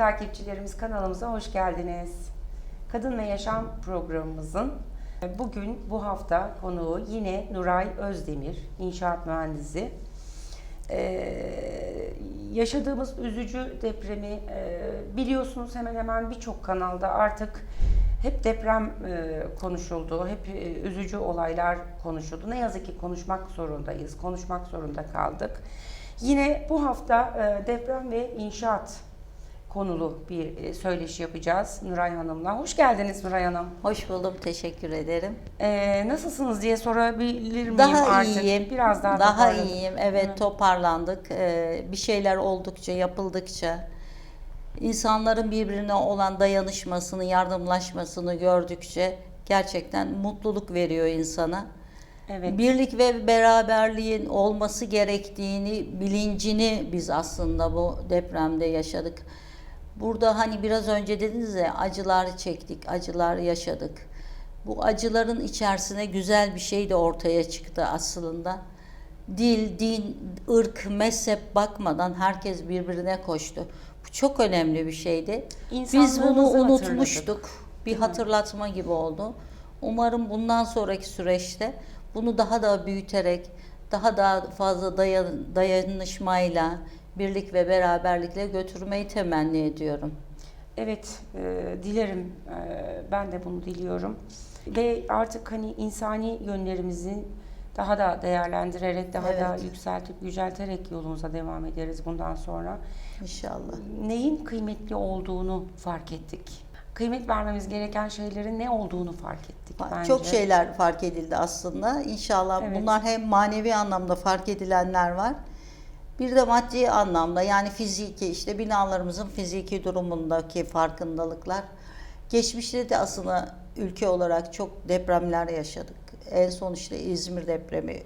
takipçilerimiz kanalımıza hoş geldiniz. Kadın ve Yaşam programımızın bugün bu hafta konuğu yine Nuray Özdemir, inşaat mühendisi. Ee, yaşadığımız üzücü depremi e, biliyorsunuz hemen hemen birçok kanalda artık hep deprem e, konuşuldu, hep e, üzücü olaylar konuşuldu. Ne yazık ki konuşmak zorundayız, konuşmak zorunda kaldık. Yine bu hafta e, deprem ve inşaat konulu bir e, söyleşi yapacağız Nuray Hanım'la. Hoş geldiniz Nuray Hanım. Hoş buldum, teşekkür ederim. Ee, nasılsınız diye sorabilir miyim Daha artık? iyiyim. Biraz daha daha toparlanın. iyiyim. Evet, Hı. toparlandık. Ee, bir şeyler oldukça, yapıldıkça, insanların birbirine olan dayanışmasını, yardımlaşmasını gördükçe gerçekten mutluluk veriyor insana. Evet. Birlik ve beraberliğin olması gerektiğini, bilincini biz aslında bu depremde yaşadık. Burada hani biraz önce dediniz ya acılar çektik, acılar yaşadık. Bu acıların içerisine güzel bir şey de ortaya çıktı aslında. Dil, din, ırk, mezhep bakmadan herkes birbirine koştu. Bu çok önemli bir şeydi. Biz bunu unutmuştuk. Bir Değil mi? hatırlatma gibi oldu. Umarım bundan sonraki süreçte bunu daha da büyüterek, daha da fazla dayan, dayanışmayla, birlik ve beraberlikle götürmeyi temenni ediyorum. Evet, e, dilerim. E, ben de bunu diliyorum. Ve artık hani insani yönlerimizi daha da değerlendirerek, daha da Evet. yükseltip, yücelterek yolumuza devam ederiz bundan sonra. İnşallah. Neyin kıymetli olduğunu fark ettik. Kıymet vermemiz gereken şeylerin ne olduğunu fark ettik bence. Çok şeyler fark edildi aslında. İnşallah Evet. bunlar hem manevi anlamda fark edilenler var. Bir de maddi anlamda yani fiziki işte binalarımızın fiziki durumundaki farkındalıklar. Geçmişte de aslında ülke olarak çok depremler yaşadık. En son işte İzmir depremi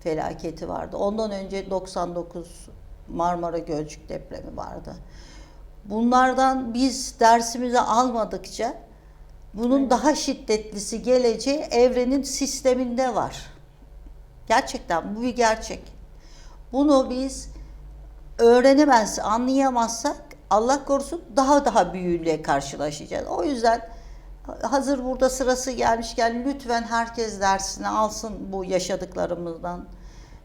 felaketi vardı. Ondan önce 99 Marmara Gölcük depremi vardı. Bunlardan biz dersimizi almadıkça bunun daha şiddetlisi geleceği evrenin sisteminde var. Gerçekten bu bir gerçek. Bunu biz öğrenemez, anlayamazsak Allah korusun daha daha büyüğüyle karşılaşacağız. O yüzden hazır burada sırası gelmişken lütfen herkes dersini alsın bu yaşadıklarımızdan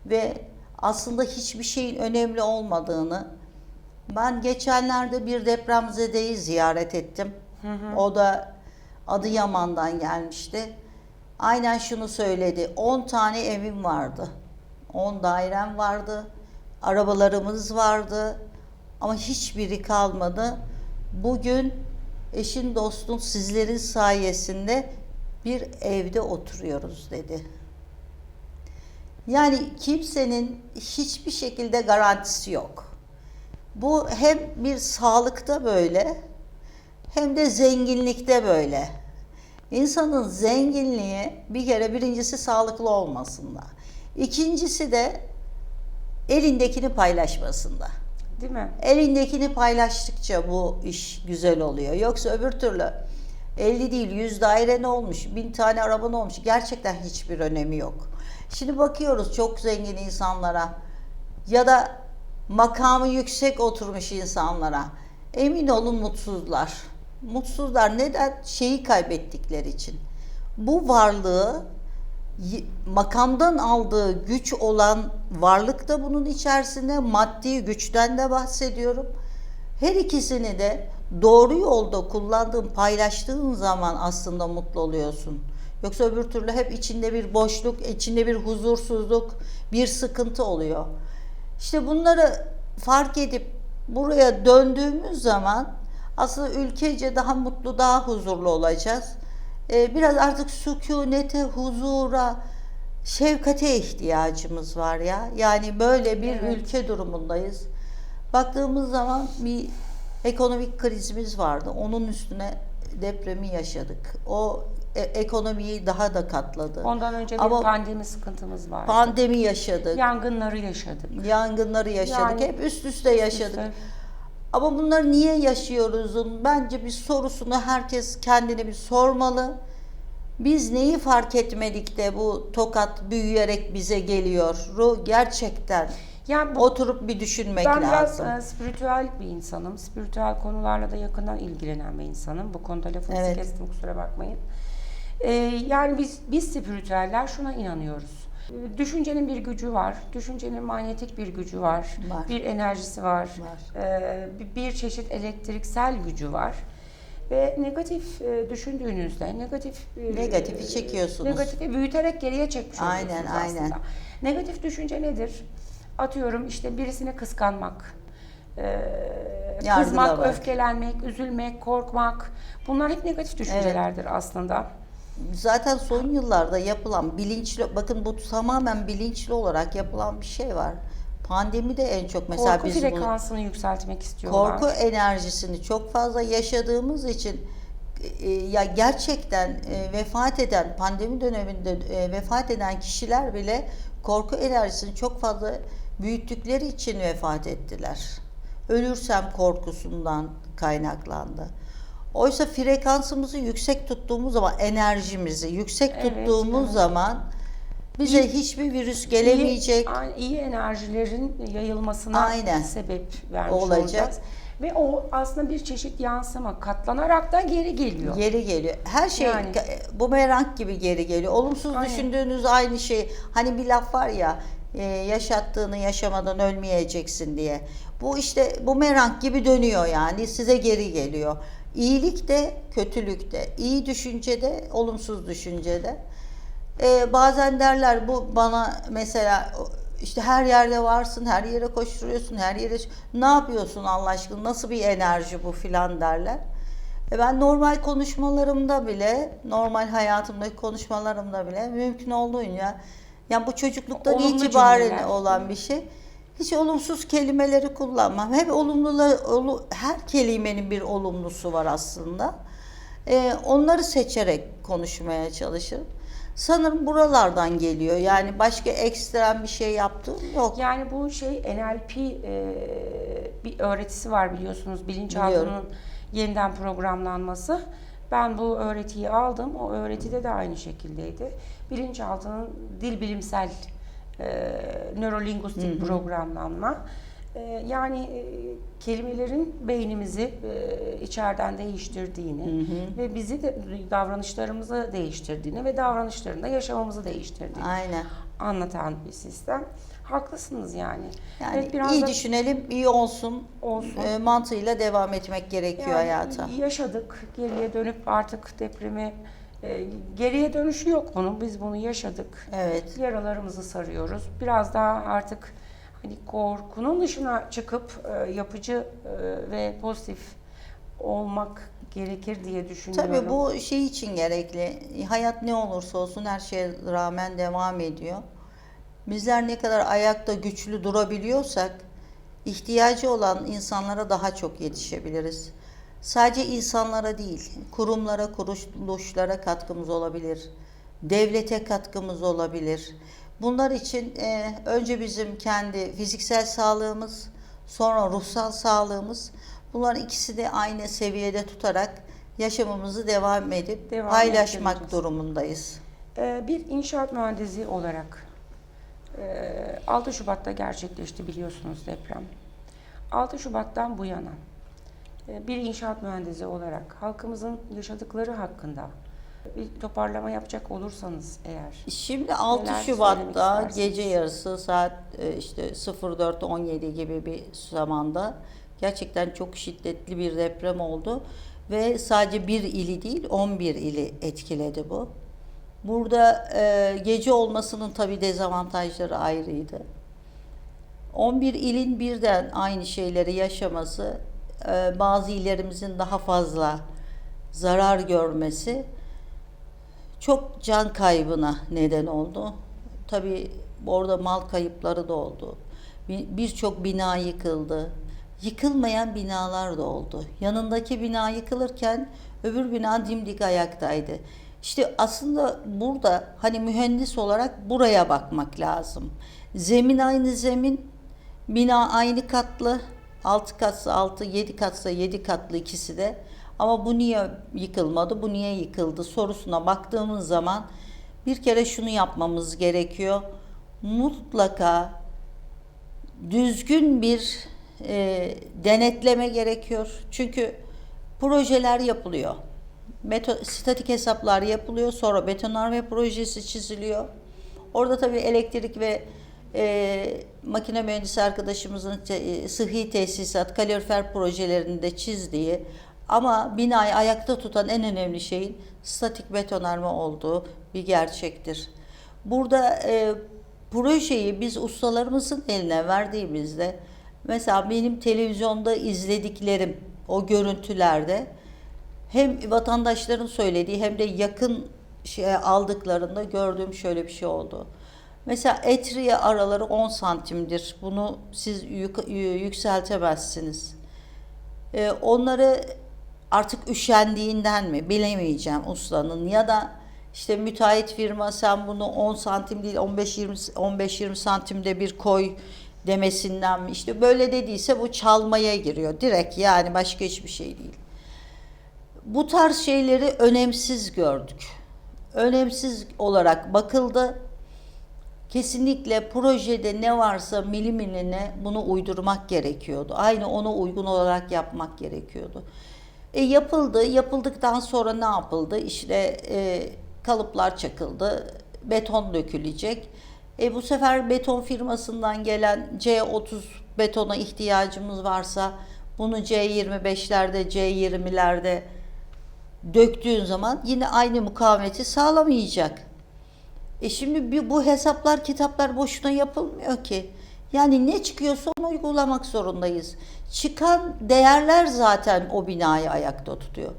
ve aslında hiçbir şeyin önemli olmadığını ben geçenlerde bir depremzedeyi ziyaret ettim. O da Adıyaman'dan gelmişti. Aynen şunu söyledi. 10 tane evim vardı. 10 dairem vardı. Arabalarımız vardı. Ama hiçbiri kalmadı. Bugün eşin dostun sizlerin sayesinde bir evde oturuyoruz dedi. Yani kimsenin hiçbir şekilde garantisi yok. Bu hem bir sağlıkta böyle hem de zenginlikte böyle. İnsanın zenginliği bir kere birincisi sağlıklı olmasında. İkincisi de elindekini paylaşmasında. Değil mi? Elindekini paylaştıkça bu iş güzel oluyor. Yoksa öbür türlü 50 değil 100 daire ne olmuş, 1000 tane araba ne olmuş gerçekten hiçbir önemi yok. Şimdi bakıyoruz çok zengin insanlara ya da makamı yüksek oturmuş insanlara. Emin olun mutsuzlar. Mutsuzlar neden? Şeyi kaybettikleri için. Bu varlığı makamdan aldığı güç olan varlık da bunun içerisinde maddi güçten de bahsediyorum. Her ikisini de doğru yolda kullandığın, paylaştığın zaman aslında mutlu oluyorsun. Yoksa öbür türlü hep içinde bir boşluk, içinde bir huzursuzluk, bir sıkıntı oluyor. İşte bunları fark edip buraya döndüğümüz zaman aslında ülkece daha mutlu, daha huzurlu olacağız. Ee, biraz artık sükunete, huzura, şefkate ihtiyacımız var ya. Yani böyle bir Evet. ülke durumundayız. Baktığımız zaman bir ekonomik krizimiz vardı. Onun üstüne depremi yaşadık. O e- ekonomiyi daha da katladı. Ondan önce bir Ama pandemi sıkıntımız vardı. Pandemi yaşadık. Yangınları yaşadık. Yangınları yaşadık. Yani Hep üst üste yaşadık. üste. Ama bunları niye yaşıyoruzun bence bir sorusunu herkes kendine bir sormalı. Biz neyi fark etmedik de bu tokat büyüyerek bize geliyor? Ru gerçekten Yani bu, oturup bir düşünmek ben biraz lazım. e, spiritüel bir insanım. Spiritüel konularla da yakından ilgilenen bir insanım. Bu konuda lafınızı Evet. kestim kusura bakmayın. E, yani biz biz spiritüeller şuna inanıyoruz. Düşüncenin bir gücü var. Düşüncenin manyetik bir gücü var. Var. Bir enerjisi var. Var. E, bir- çeşit elektriksel gücü var. Ve negatif e, düşündüğünüzde, negatif e, Negatifi çekiyorsunuz. Negatifi büyüterek geriye çekmiş Aynen, oluyorsunuz aynen. aslında. Negatif düşünce nedir? Atıyorum işte birisini kıskanmak, e, kızmak, Yargılamak. öfkelenmek, üzülmek, korkmak. Bunlar hep negatif düşüncelerdir aslında. Zaten son yıllarda yapılan bilinçli, bakın bu tamamen bilinçli olarak yapılan bir şey var. Pandemi de en çok mesela Korku biz bunu frekansını yükseltmek istiyorlar. korku enerjisini çok fazla yaşadığımız için e, ya gerçekten e, vefat eden pandemi döneminde e, vefat eden kişiler bile korku enerjisini çok fazla büyüttükleri için vefat ettiler. Ölürsem korkusundan kaynaklandı. Oysa frekansımızı yüksek tuttuğumuz zaman enerjimizi yüksek Evet, tuttuğumuz evet. zaman bize hiçbir virüs gelemeyecek. İyi, iyi enerjilerin yayılmasına Aynen. sebep vermiş Olacak. olacağız. Ve o aslında bir çeşit yansıma katlanarak da geri geliyor. Geri geliyor. Her şey Yani. yani. bumerang gibi geri geliyor. Olumsuz Aynen. düşündüğünüz aynı şey. Hani bir laf var ya e, yaşattığını yaşamadan ölmeyeceksin diye. Bu işte bumerang gibi dönüyor yani size geri geliyor. İyilik de kötülük de, iyi düşünce de olumsuz düşünce de. E, bazen derler bu bana mesela işte her yerde varsın, her yere koşturuyorsun, her yere ne yapıyorsun Allah aşkına, nasıl bir enerji bu filan derler. E ben normal konuşmalarımda bile, normal hayatımdaki konuşmalarımda bile mümkün olduğunca yani bu çocukluktan Olumlu itibaren cümleler. olan bir şey. Hiç olumsuz kelimeleri kullanmam. Hep olumlular, olu- her kelimenin bir olumlusu var aslında. E, onları seçerek konuşmaya çalışırım. Sanırım buralardan geliyor. Yani başka ekstrem bir şey yaptığım yok. Yani bu şey NLP e, bir öğretisi var biliyorsunuz bilinçaltının yeniden programlanması. Ben bu öğretiyi aldım. O öğretide de aynı şekildeydi. Bilinçaltının dil bilimsel e, nörolinguistik programlanma. E, yani e, kelimelerin beynimizi e, içeriden değiştirdiğini ve bizi de davranışlarımızı değiştirdiğini ve davranışlarında yaşamamızı değiştirdiğini Aynen. anlatan bir sistem. Haklısınız yani. Yani Evet, biraz iyi da düşünelim, iyi olsun, olsun. e, mantığıyla devam etmek gerekiyor Yani hayata. Yaşadık. Geriye dönüp artık depremi e, geriye dönüşü yok bunun. Biz bunu yaşadık. Evet. Yaralarımızı sarıyoruz. Biraz daha artık hani korkunun dışına çıkıp e, yapıcı e, ve pozitif olmak gerekir diye düşünüyorum. Tabii bu şey için gerekli. Hayat ne olursa olsun her şeye rağmen devam ediyor. Bizler ne kadar ayakta güçlü durabiliyorsak ihtiyacı olan insanlara daha çok yetişebiliriz. Sadece insanlara değil, kurumlara, kuruluşlara katkımız olabilir. Devlete katkımız olabilir. Bunlar için e, önce bizim kendi fiziksel sağlığımız, sonra ruhsal sağlığımız, bunların ikisi de aynı seviyede tutarak yaşamımızı devam edip Devam paylaşmak ettireceğiz. durumundayız. Ee, Bir inşaat mühendisi olarak e, 6 Şubat'ta gerçekleşti biliyorsunuz deprem. 6 Şubat'tan bu yana bir inşaat mühendisi olarak halkımızın yaşadıkları hakkında bir toparlama yapacak olursanız eğer. Şimdi 6 Neler söylemek Şubat'ta gece yarısı saat e, işte 04.17 gibi bir zamanda gerçekten çok şiddetli bir deprem oldu ve sadece bir ili değil 11 ili etkiledi bu. Burada e, gece olmasının tabii dezavantajları ayrıydı. 11 ilin birden aynı şeyleri yaşaması, bazı illerimizin daha fazla zarar görmesi çok can kaybına neden oldu. Tabii orada mal kayıpları da oldu. Bir- Birçok bina yıkıldı. Yıkılmayan binalar da oldu. Yanındaki bina yıkılırken öbür bina dimdik ayaktaydı. İşte aslında burada hani mühendis olarak buraya bakmak lazım. Zemin aynı zemin, bina aynı katlı, 6 katsa 6, 7 katsa 7 katlı ikisi de. Ama bu niye yıkılmadı, bu niye yıkıldı sorusuna baktığımız zaman bir kere şunu yapmamız gerekiyor. Mutlaka düzgün bir e, denetleme gerekiyor. Çünkü projeler yapılıyor. Beto, statik hesaplar yapılıyor. Sonra betonarme projesi çiziliyor. Orada tabii elektrik ve e, makine mühendisi arkadaşımızın te, e, sıhhi tesisat, kalorifer projelerini de çizdiği ama binayı ayakta tutan en önemli şeyin statik betonarme olduğu bir gerçektir. Burada e, projeyi biz ustalarımızın eline verdiğimizde mesela benim televizyonda izlediklerim o görüntülerde hem vatandaşların söylediği hem de yakın şey aldıklarında gördüğüm şöyle bir şey oldu. Mesela etriye araları 10 santimdir. Bunu siz yük- yükseltemezsiniz. Ee, onları artık üşendiğinden mi bilemeyeceğim ustanın ya da işte müteahhit firma sen bunu 10 santim değil 15-20 15-20 santimde bir koy demesinden mi işte böyle dediyse bu çalmaya giriyor direkt yani başka hiçbir şey değil. Bu tarz şeyleri önemsiz gördük. Önemsiz olarak bakıldı. Kesinlikle projede ne varsa milimiline bunu uydurmak gerekiyordu. Aynı ona uygun olarak yapmak gerekiyordu. E yapıldı. Yapıldıktan sonra ne yapıldı? İşte e, kalıplar çakıldı. Beton dökülecek. E bu sefer beton firmasından gelen C30 betona ihtiyacımız varsa bunu C25'lerde, C20'lerde döktüğün zaman yine aynı mukavemeti sağlamayacak. E şimdi bu hesaplar, kitaplar boşuna yapılmıyor ki. Yani ne çıkıyorsa onu uygulamak zorundayız. Çıkan değerler zaten o binayı ayakta tutuyor.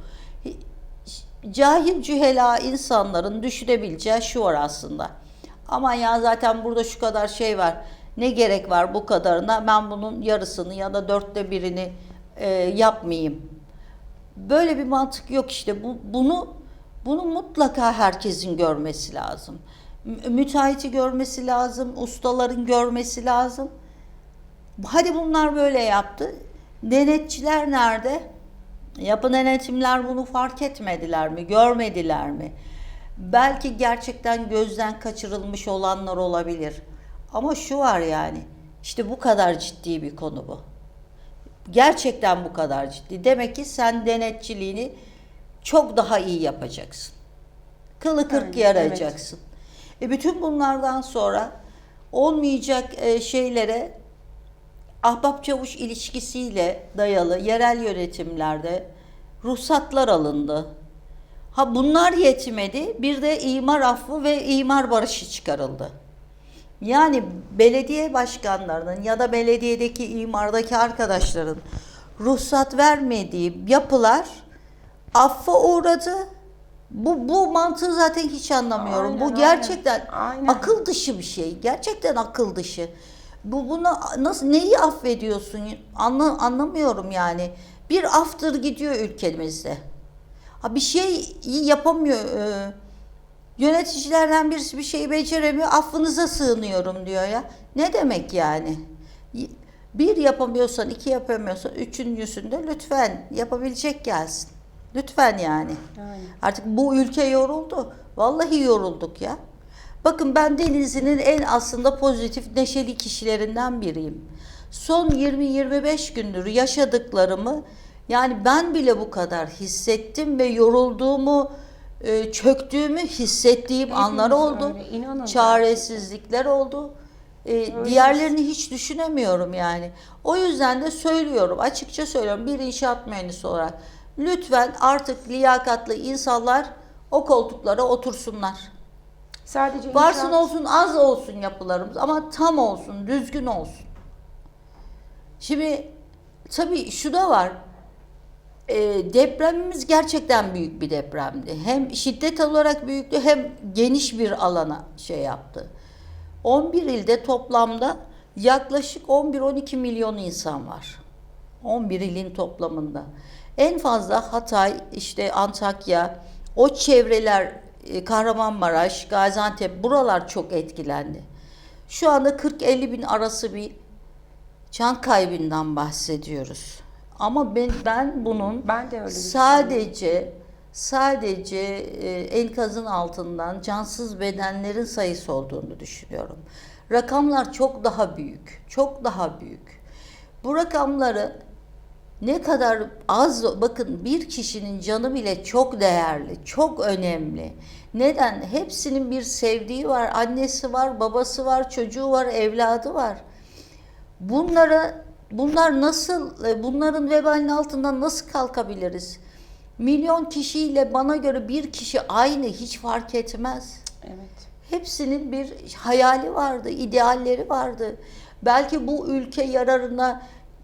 Cahil cühela insanların düşünebileceği şu var aslında. Aman ya zaten burada şu kadar şey var. Ne gerek var bu kadarına? Ben bunun yarısını ya da dörtte birini e, yapmayayım. Böyle bir mantık yok işte. Bu, bunu bunu mutlaka herkesin görmesi lazım. Mü- Müteahhiti görmesi lazım, ustaların görmesi lazım. Hadi bunlar böyle yaptı. Denetçiler nerede? Yapı denetimler bunu fark etmediler mi, görmediler mi? Belki gerçekten gözden kaçırılmış olanlar olabilir. Ama şu var yani, işte bu kadar ciddi bir konu bu. Gerçekten bu kadar ciddi. Demek ki sen denetçiliğini çok daha iyi yapacaksın. Kılı kırk yarayacaksın. E bütün bunlardan sonra olmayacak e, şeylere ahbap çavuş ilişkisiyle dayalı yerel yönetimlerde ruhsatlar alındı. Ha bunlar yetmedi. Bir de imar affı ve imar barışı çıkarıldı. Yani belediye başkanlarının ya da belediyedeki imardaki arkadaşların ruhsat vermediği yapılar affa uğradı. Bu bu mantığı zaten hiç anlamıyorum. Aynen, bu gerçekten Aynen. akıl dışı bir şey. Gerçekten akıl dışı. Bu bunu nasıl neyi affediyorsun? Anla, anlamıyorum yani. Bir aftır gidiyor ülkemizde. Ha bir şey yapamıyor. e, Yöneticilerden birisi bir şeyi beceremiyor. Affınıza sığınıyorum diyor ya. Ne demek yani? Bir yapamıyorsan, iki yapamıyorsan, üçüncüsünde lütfen yapabilecek gelsin. Lütfen yani. Yani. Artık bu ülke yoruldu. Vallahi yorulduk ya. Bakın ben Denizli'nin en aslında pozitif, neşeli kişilerinden biriyim. Son 20-25 gündür yaşadıklarımı yani ben bile bu kadar hissettim ve yorulduğumu, e, çöktüğümü hissettiğim Hepimiz anlar oldu. öyle, Çaresizlikler oldu. E, diğerlerini hiç düşünemiyorum yani. O yüzden de söylüyorum, açıkça söylüyorum bir inşaat mühendisi olarak. Lütfen artık liyakatlı insanlar o koltuklara otursunlar. Sadece Varsın inşaat- olsun az olsun yapılarımız ama tam olsun, düzgün olsun. Şimdi tabii şu da var. E, depremimiz gerçekten büyük bir depremdi. Hem şiddet olarak büyüktü hem geniş bir alana şey yaptı. 11 ilde toplamda yaklaşık 11-12 milyon insan var. 11 ilin toplamında. En fazla Hatay, işte Antakya, o çevreler e, Kahramanmaraş, Gaziantep buralar çok etkilendi. Şu anda 40-50 bin arası bir can kaybından bahsediyoruz. Ama ben ben bunun Ben de öyle sadece sadece e, enkazın altından cansız bedenlerin sayısı olduğunu düşünüyorum. Rakamlar çok daha büyük, çok daha büyük. Bu rakamları ne kadar az bakın bir kişinin canı bile çok değerli, çok önemli. Neden? Hepsinin bir sevdiği var, annesi var, babası var, çocuğu var, evladı var. Bunlara bunlar nasıl e, bunların vebalinin altından nasıl kalkabiliriz? Milyon kişiyle bana göre bir kişi aynı hiç fark etmez. Evet. Hepsinin bir hayali vardı, idealleri vardı. Belki bu ülke yararına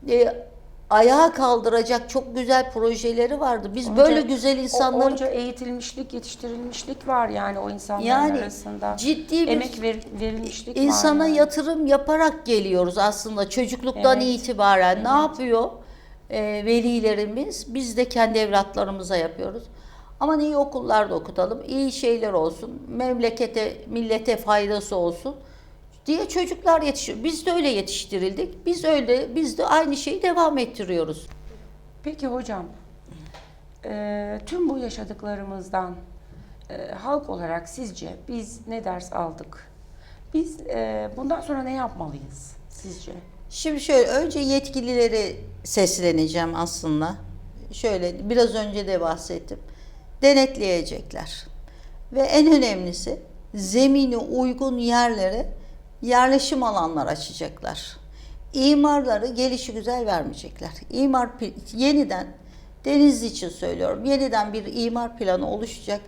e, ayağa kaldıracak çok güzel projeleri vardı. Biz Onca- böyle güzel insanları Onca eğitilmişlik, yetiştirilmişlik var yani o insanların Yani arasında. ciddi bir Emek ver- verilmişlik var. insana yani. yatırım yaparak geliyoruz aslında çocukluktan Evet. itibaren. Ne yapıyor e, velilerimiz? Biz de kendi evlatlarımıza yapıyoruz. Ama iyi okullarda okutalım, iyi şeyler olsun, memlekete, millete faydası olsun diye çocuklar yetişiyor. Biz de öyle yetiştirildik. Biz öyle, biz de aynı şeyi devam ettiriyoruz. Peki hocam, e, tüm bu yaşadıklarımızdan e, halk olarak sizce biz ne ders aldık? Biz e, bundan sonra ne yapmalıyız sizce? Şimdi şöyle önce yetkilileri sesleneceğim aslında. Şöyle biraz önce de bahsettim. Denetleyecekler. Ve en önemlisi zemini uygun yerlere yerleşim alanlar açacaklar. İmarları gelişi güzel vermeyecekler. İmar yeniden Denizli için söylüyorum. Yeniden bir imar planı oluşacak.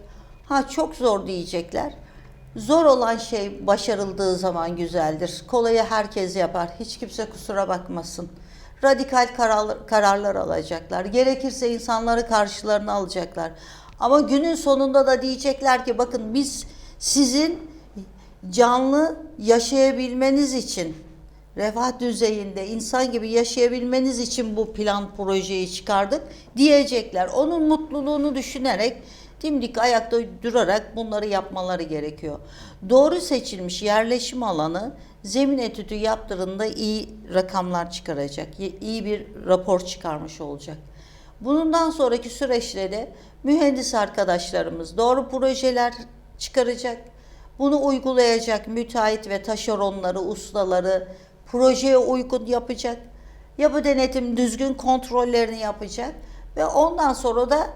Ha çok zor diyecekler. Zor olan şey başarıldığı zaman güzeldir. Kolayı herkes yapar. Hiç kimse kusura bakmasın. Radikal karar, kararlar alacaklar. Gerekirse insanları karşılarına alacaklar. Ama günün sonunda da diyecekler ki bakın biz sizin canlı yaşayabilmeniz için refah düzeyinde insan gibi yaşayabilmeniz için bu plan projeyi çıkardık diyecekler. Onun mutluluğunu düşünerek dimdik ayakta durarak bunları yapmaları gerekiyor. Doğru seçilmiş yerleşim alanı zemin etüdü yaptırında iyi rakamlar çıkaracak. iyi bir rapor çıkarmış olacak. Bundan sonraki süreçte de mühendis arkadaşlarımız doğru projeler çıkaracak. Bunu uygulayacak müteahhit ve taşeronları, ustaları projeye uygun yapacak. Yapı denetim düzgün kontrollerini yapacak ve ondan sonra da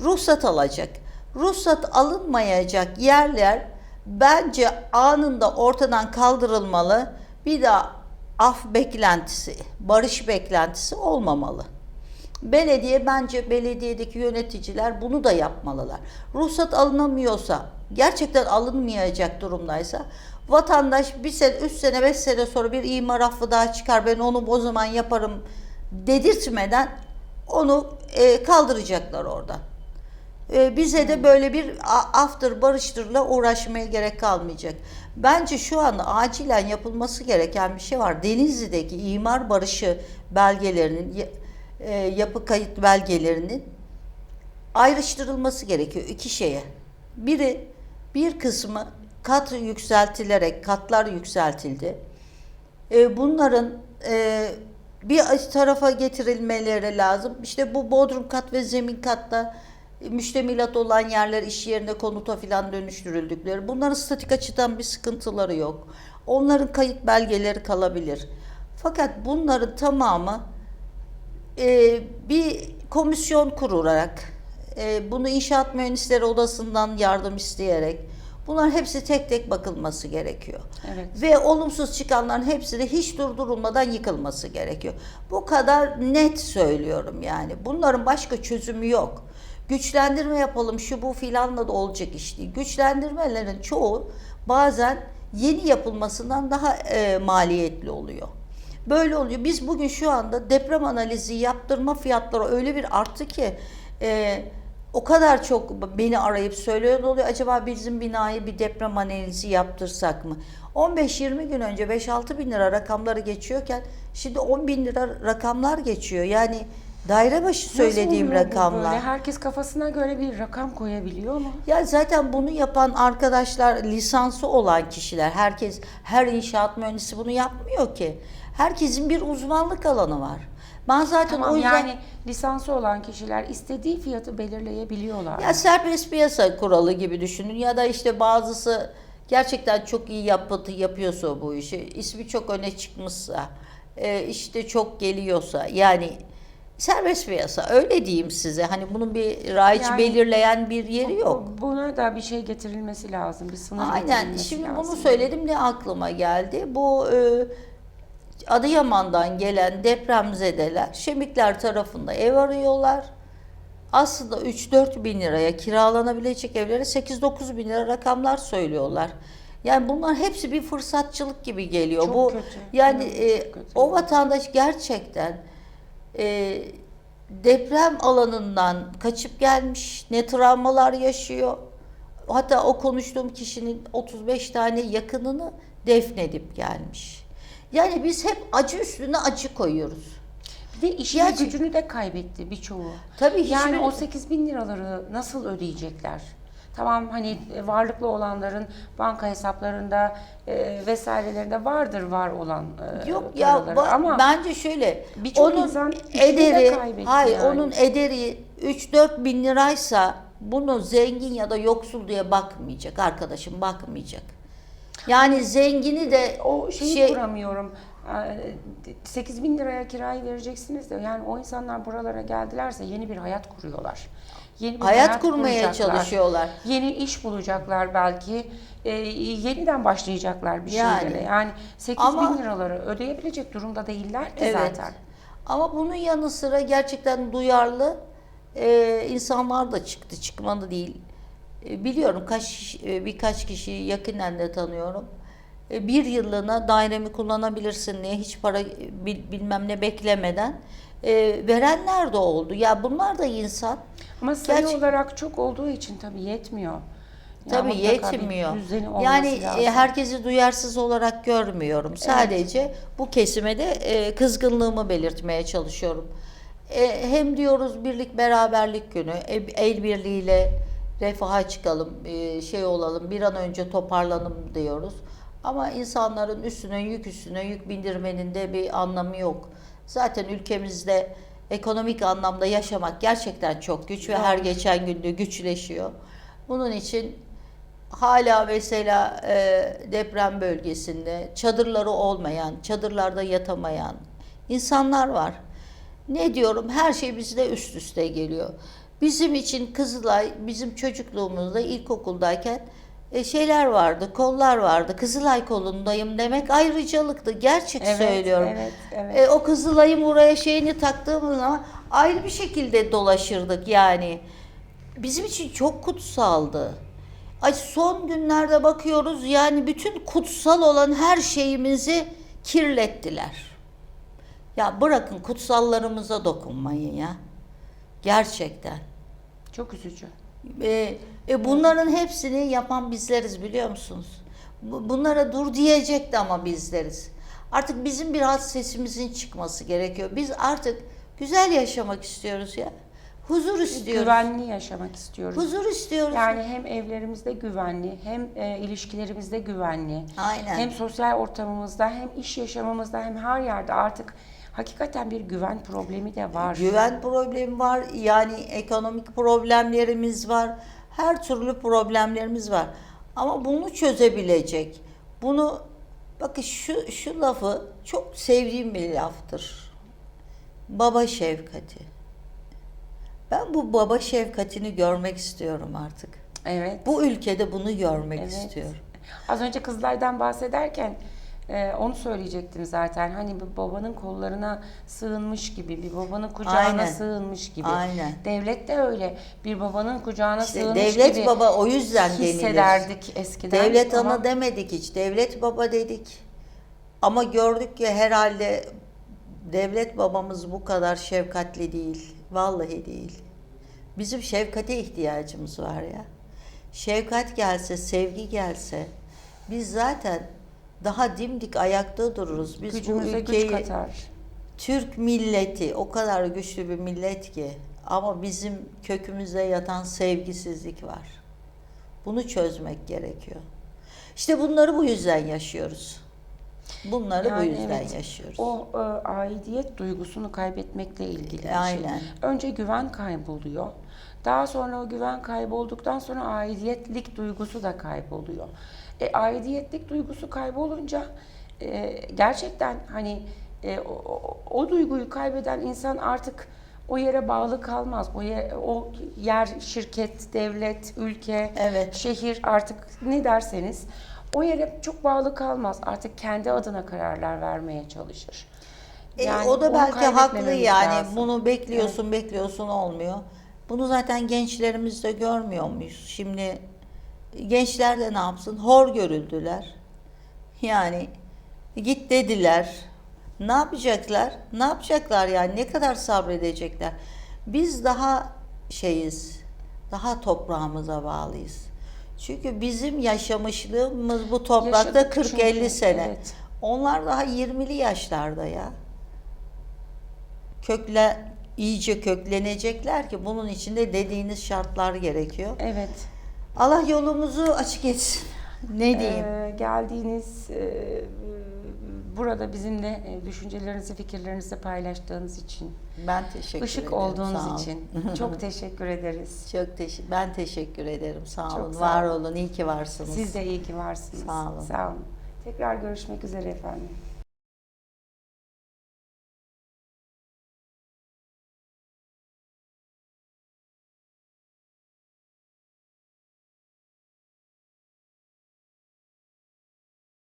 ruhsat alacak. Ruhsat alınmayacak yerler bence anında ortadan kaldırılmalı. Bir daha af beklentisi, barış beklentisi olmamalı. Belediye bence belediyedeki yöneticiler bunu da yapmalılar. Ruhsat alınamıyorsa, gerçekten alınmayacak durumdaysa vatandaş bir sene, üç sene, beş sene sonra bir imar affı daha çıkar ben onu o zaman yaparım dedirtmeden onu e, kaldıracaklar oradan. E, bize de böyle bir aftır barıştırla uğraşmaya gerek kalmayacak. Bence şu anda acilen yapılması gereken bir şey var. Denizli'deki imar barışı belgelerinin, e, yapı kayıt belgelerinin ayrıştırılması gerekiyor iki şeye. Biri bir kısmı kat yükseltilerek katlar yükseltildi. E, bunların e, bir tarafa getirilmeleri lazım. İşte bu bodrum kat ve zemin katta müştemilat olan yerler iş yerine konuta filan dönüştürüldükleri. Bunların statik açıdan bir sıkıntıları yok. Onların kayıt belgeleri kalabilir. Fakat bunların tamamı e, bir komisyon kurularak, e, bunu inşaat mühendisleri odasından yardım isteyerek, bunlar hepsi tek tek bakılması gerekiyor. Evet. Ve olumsuz çıkanların hepsi de hiç durdurulmadan yıkılması gerekiyor. Bu kadar net söylüyorum yani. Bunların başka çözümü yok. Güçlendirme yapalım şu bu filanla da olacak iş değil. Güçlendirmelerin çoğu bazen yeni yapılmasından daha e, maliyetli oluyor. Böyle oluyor. Biz bugün şu anda deprem analizi yaptırma fiyatları öyle bir arttı ki e, o kadar çok beni arayıp söyleyen oluyor. Acaba bizim binayı bir deprem analizi yaptırsak mı? 15-20 gün önce 5-6 bin lira rakamları geçiyorken şimdi 10 bin lira rakamlar geçiyor. Yani daire başı söylediğim Nasıl oluyor bu rakamlar. Böyle? Herkes kafasına göre bir rakam koyabiliyor mu? Ya zaten bunu yapan arkadaşlar lisansı olan kişiler. Herkes her inşaat mühendisi bunu yapmıyor ki. Herkesin bir uzmanlık alanı var. Ben zaten Tamam o yüzden yani lisansı olan kişiler istediği fiyatı belirleyebiliyorlar. ya serbest piyasa kuralı gibi düşünün ya da işte bazısı gerçekten çok iyi yapıtı yapıyorsa bu işi, ismi çok öne çıkmışsa, e, işte çok geliyorsa yani serbest piyasa öyle diyeyim size. Hani bunun bir raiç Yani- belirleyen bir yeri yok. Bu- Buna da bir şey getirilmesi lazım. Bir sınır Aynen. getirilmesi Şimdi lazım. bunu söyledim ne aklıma geldi? Bu e, Adıyaman'dan gelen depremzedeler Şemikler tarafında ev arıyorlar. Aslında 3-4 bin liraya kiralanabilecek evlere 8-9 bin lira rakamlar söylüyorlar. Yani bunlar hepsi bir fırsatçılık gibi geliyor. Çok Bu kötü. yani Evet, e, kötü. o vatandaş gerçekten e, deprem alanından kaçıp gelmiş, ne travmalar yaşıyor. Hatta o konuştuğum kişinin 35 tane yakınını defnedip gelmiş. Yani biz hep acı üstüne acı koyuyoruz. Bir de işin Gerçek- gücünü de kaybetti birçoğu. Tabii Yani o 8 bin liraları nasıl ödeyecekler? Tamam hani e, varlıklı olanların banka hesaplarında e, vesairelerinde vardır var olan e, Yok ya ba- ama bence şöyle onun insan ederi hayır yani. onun ederi 3-4 bin liraysa bunu zengin ya da yoksul diye bakmayacak arkadaşım bakmayacak. Yani zengini de o şeyi şey kuramıyorum. 8 bin liraya kirayı vereceksiniz de yani o insanlar buralara geldilerse yeni bir hayat kuruyorlar. Yeni bir hayat kurmaya kuracaklar. çalışıyorlar. Yeni iş bulacaklar belki. E, yeniden başlayacaklar bir Yani. şeylere. Yani 8 Ama- bin liraları ödeyebilecek durumda değiller ki Evet. zaten. Ama bunun yanı sıra gerçekten duyarlı e, insanlar da çıktı, çıkmadı değil. E, biliyorum kaç e, birkaç kişiyi yakinen de tanıyorum. E, bir yıllığına dairemi kullanabilirsin diye hiç para bil- bilmem ne beklemeden verenler de oldu. Ya bunlar da insan. Ama sayı Gerçi- olarak çok olduğu için tabii yetmiyor. Tabii bir yetmiyor. Yani lazım. herkesi duyarsız olarak görmüyorum. Sadece bu kesime de kızgınlığımı belirtmeye çalışıyorum. Hem diyoruz birlik beraberlik günü, el birliğiyle refaha çıkalım, e, şey olalım, bir an önce toparlanalım diyoruz. Ama insanların üstüne yük üstüne yük bindirmenin de bir anlamı yok. Zaten ülkemizde ekonomik anlamda yaşamak gerçekten çok güç ve her geçen günde güçleşiyor. Bunun için hala mesela e, deprem bölgesinde çadırları olmayan, çadırlarda yatamayan insanlar var. Ne diyorum her şey bizde üst üste geliyor. Bizim için Kızılay, bizim çocukluğumuzda ilkokuldayken e, şeyler vardı, kollar vardı. Kızılay kolundayım demek ayrıcalıktı. Gerçek Evet, söylüyorum. evet, evet. E, o Kızılay'ın buraya şeyini taktığımız zaman ayrı bir şekilde dolaşırdık yani. Bizim için çok kutsaldı. Ay son günlerde bakıyoruz yani bütün kutsal olan her şeyimizi kirlettiler. Ya bırakın kutsallarımıza dokunmayın ya. Gerçekten. Çok üzücü. E, e, bunların hepsini yapan bizleriz biliyor musunuz? Bu- Bunlara dur diyecekti ama bizleriz. Artık bizim biraz sesimizin çıkması gerekiyor. Biz artık güzel yaşamak istiyoruz ya. Huzur istiyoruz. Güvenli yaşamak istiyoruz. Huzur istiyoruz. Yani hem evlerimizde güvenli, hem e, ilişkilerimizde güvenli, Aynen. hem sosyal ortamımızda, hem iş yaşamımızda, hem her yerde artık hakikaten bir güven problemi de var. Güven problemi var. Yani ekonomik problemlerimiz var. Her türlü problemlerimiz var. Ama bunu çözebilecek. Bunu bakın şu şu lafı çok sevdiğim bir laftır. Baba şefkati. Ben bu baba şefkatini görmek istiyorum artık. Evet. Bu ülkede bunu görmek Evet. istiyorum. Az önce kızlardan bahsederken e, onu söyleyecektim zaten. Hani bir babanın kollarına sığınmış gibi, bir babanın kucağına Aynen. sığınmış gibi. Aynen. Devlet de öyle. Bir babanın kucağına İşte sığınmış devlet gibi baba o yüzden denilir. hissederdik eskiden. Devlet Ama ana demedik hiç. Devlet baba dedik. Ama gördük ki herhalde devlet babamız bu kadar şefkatli değil. Vallahi değil. Bizim şefkate ihtiyacımız var ya. Şefkat gelse, sevgi gelse biz zaten daha dimdik ayakta dururuz. Biz bu gücümüze güç ülkeyi katar. Türk milleti o kadar güçlü bir millet ki ama bizim kökümüzde yatan sevgisizlik var. Bunu çözmek gerekiyor. İşte bunları bu yüzden yaşıyoruz. Bunları bu Yani yüzden evet, yaşıyoruz. O e, aidiyet duygusunu kaybetmekle ilgili şey. Aynen. Önce güven kayboluyor. Daha sonra o güven kaybolduktan sonra aidiyetlik duygusu da kayboluyor. E, aidiyetlik duygusu kaybolunca e, gerçekten hani e, o, o- duyguyu kaybeden insan artık o yere bağlı kalmaz. O yer, o yer şirket, devlet, ülke, Evet. şehir artık ne derseniz o yere çok bağlı kalmaz. Artık kendi adına kararlar vermeye çalışır. E, Yani o da belki haklı yani lazım. bunu bekliyorsun bekliyorsun olmuyor. Bunu zaten gençlerimizde görmüyor muyuz? Şimdi gençler de ne yapsın? Hor görüldüler. Yani git dediler. Ne yapacaklar? Ne yapacaklar yani? Ne kadar sabredecekler? Biz daha şeyiz. Daha toprağımıza bağlıyız. Çünkü bizim yaşamışlığımız bu toprakta Yaşadık 40-50 çünkü, sene. evet. Onlar daha 20'li yaşlarda ya. Kökle iyice köklenecekler ki bunun içinde dediğiniz şartlar gerekiyor. Evet. Allah yolumuzu açık etsin. Ne diyeyim? Ee, geldiğiniz, e, burada bizimle e, düşüncelerinizi, fikirlerinizi paylaştığınız için, ben teşekkür ışık ederim. Olduğunuz için çok teşekkür ederiz. Çok teşekkür. Ben teşekkür ederim. Sağ Çok olun. sağ Var olun. olun. İyi ki varsınız. Siz de iyi ki varsınız. Sağ olun. Sağ olun. Tekrar görüşmek üzere efendim.